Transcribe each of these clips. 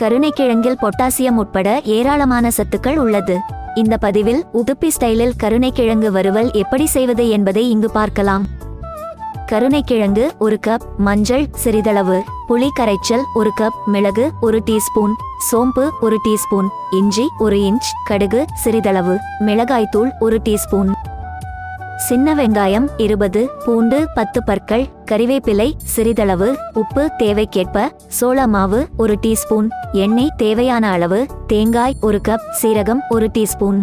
கருணைக்கிழங்கில் potassium உட்பட ஏராளமான சத்துக்கள் உள்ளது. இந்த பதிவில் உதுப்பி ஸ்டைலில் கருணைக்கிழங்கு வறுவல் எப்படி செய்வது என்பதை இங்கு பார்க்கலாம். கருணைக்கிழங்கு ஒரு கப் மஞ்சள் சிறிதளவு புளி கரைச்சல் ஒரு கப் மிளகு ஒரு டீஸ்பூன் சோம்பு ஒரு டீஸ்பூன் இஞ்சி ஒரு இன்ச் கடுகு சிறிதளவு மிளகாய்த்தூள் ஒரு டீஸ்பூன். சின்ன வெங்காயம் இருபது பூண்டு பத்து பற்கள் கறிவேப்பிலை சிறிதளவு உப்பு தேவைக்கேற்ப சோள மாவு ஒரு டீஸ்பூன் எண்ணெய் தேவையான அளவு தேங்காய் ஒரு கப் சீரகம் ஒரு டீஸ்பூன்.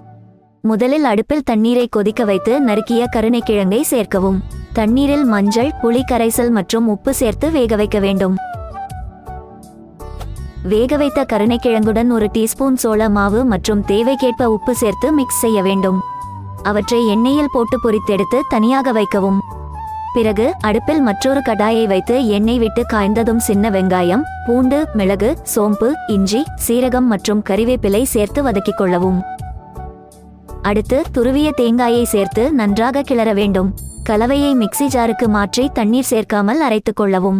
முதலில் அடுப்பில் தண்ணீரை கொதிக்க வைத்து நறுக்கிய கருணைக்கிழங்கை சேர்க்கவும். தண்ணீரில் மஞ்சள் புளி கரைசல் மற்றும் உப்பு சேர்த்து வேக வைக்க வேண்டும். வேக வைத்த கருணைக்கிழங்குடன் ஒரு டீஸ்பூன் சோள மாவு மற்றும் தேவைக்கேற்ப உப்பு சேர்த்து மிக்ஸ் செய்ய வேண்டும். அவற்றை எண்ணெயில் போட்டு பொரித்தெடுத்து தனியாக வைக்கவும். பிறகு அடுப்பில் மற்றொரு கடாயை வைத்து எண்ணெய் விட்டு காய்ந்ததும் சின்ன வெங்காயம் பூண்டு மிளகு சோம்பு இஞ்சி சீரகம் மற்றும் கறிவேப்பிலை சேர்த்து வதக்கிக் கொள்ளவும். அடுத்து துருவிய தேங்காயை சேர்த்து நன்றாக கிளற வேண்டும். கலவையை மிக்ஸி ஜாருக்கு மாற்றி தண்ணீர் சேர்க்காமல் அரைத்துக் கொள்ளவும்.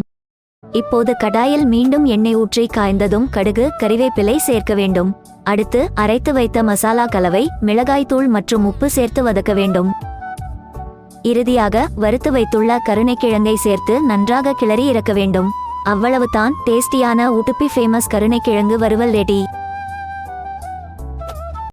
இப்போது கடாயில் மீண்டும் எண்ணெய் ஊற்றி காய்ந்ததும் கடுகு கறிவேப்பிலை சேர்க்க வேண்டும். அடுத்து அரைத்து வைத்த மசாலா கலவை மிளகாய்த்தூள் மற்றும் உப்பு சேர்த்து வதக்க வேண்டும். இறுதியாக வறுத்து வைத்துள்ள கருணைக்கிழங்கை சேர்த்து நன்றாக கிளறி இறக்க வேண்டும். அவ்வளவுதான் டேஸ்டியான உடுப்பி ஃபேமஸ் கருணைக்கிழங்கு வறுவல் ரெடி